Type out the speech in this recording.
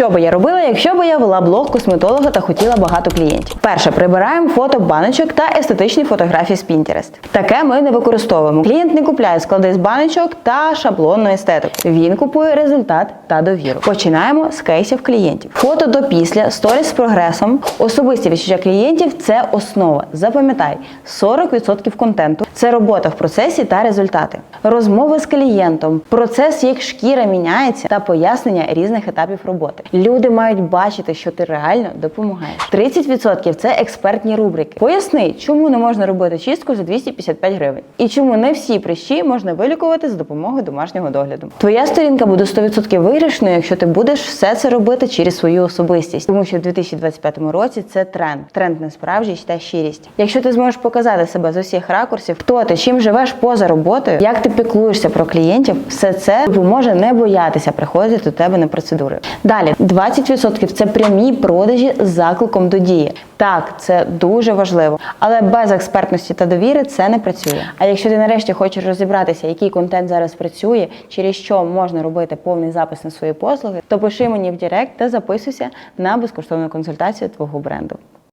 Що би я робила, якщо би я вела блог косметолога та хотіла багато клієнтів? Перше, прибираємо фото баночок та естетичні фотографії з Pinterest. Таке ми не використовуємо. Клієнт не купляє склади з баночок та шаблонну естетику. Він купує результат та довіру. Починаємо з кейсів клієнтів. Фото до після, сторіс з прогресом, особисті відчуття клієнтів це основа. Запам'ятай, 40% контенту це робота в процесі та результати. Розмови з клієнтом, процес, як шкіра міняється, та пояснення різних етапів роботи. Люди мають бачити, що ти реально допомагаєш. 30% це експертні рубрики. Поясни, чому не можна робити чистку за 255 гривень, і чому не всі прищі можна вилікувати за допомогою домашнього догляду. Твоя сторінка буде 100% виграшною, якщо ти будеш все це робити через свою особистість, тому що в 2025 році це тренд. Тренд не справжність та щирість. Якщо ти зможеш показати себе з усіх ракурсів, хто ти, чим живеш поза роботою, як ти піклуєшся про клієнтів, все це допоможе не боятися приходити до тебе на процедури. Далі 20% це прямі продажі з закликом до дії. Так, це дуже важливо, але без експертності та довіри це не працює. А якщо ти нарешті хочеш розібратися, який контент зараз працює, через що можна робити повний запис на свої послуги, то пиши мені в Директ та записуйся на безкоштовну консультацію твого бренду.